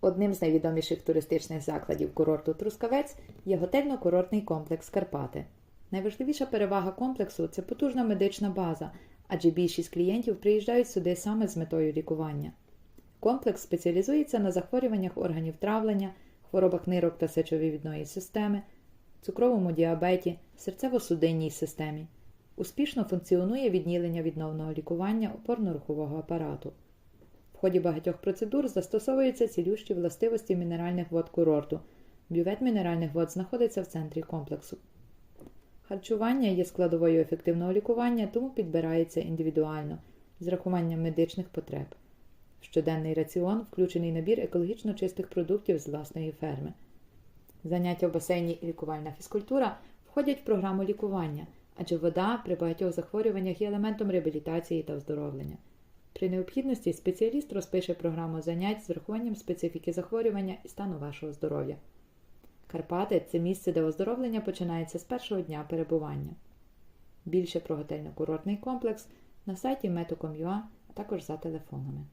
Одним з найвідоміших туристичних закладів курорту Трускавець є готельно-курортний комплекс Карпати. Найважливіша перевага комплексу це потужна медична база, адже більшість клієнтів приїжджають сюди саме з метою лікування. Комплекс спеціалізується на захворюваннях органів травлення, хворобах нирок та сечовивідної системи, цукровому діабеті, серцево-судинній системі. Успішно функціонує відділення відновного лікування опорно-рухового апарату. В ході багатьох процедур застосовуються цілющі властивості мінеральних вод курорту. Бювет мінеральних вод знаходиться в центрі комплексу. Харчування є складовою ефективного лікування, тому підбирається індивідуально, з рахуванням медичних потреб. Щоденний раціон включений набір екологічно чистих продуктів з власної ферми. Заняття в басейні і лікувальна фізкультура входять в програму лікування, адже вода при багатьох захворюваннях є елементом реабілітації та оздоровлення. При необхідності спеціаліст розпише програму занять з врахуванням специфіки захворювання і стану вашого здоров'я. Карпати це місце, де оздоровлення починається з першого дня перебування. Більше про готельно-курортний комплекс на сайті meto.com.ua, а також за телефонами.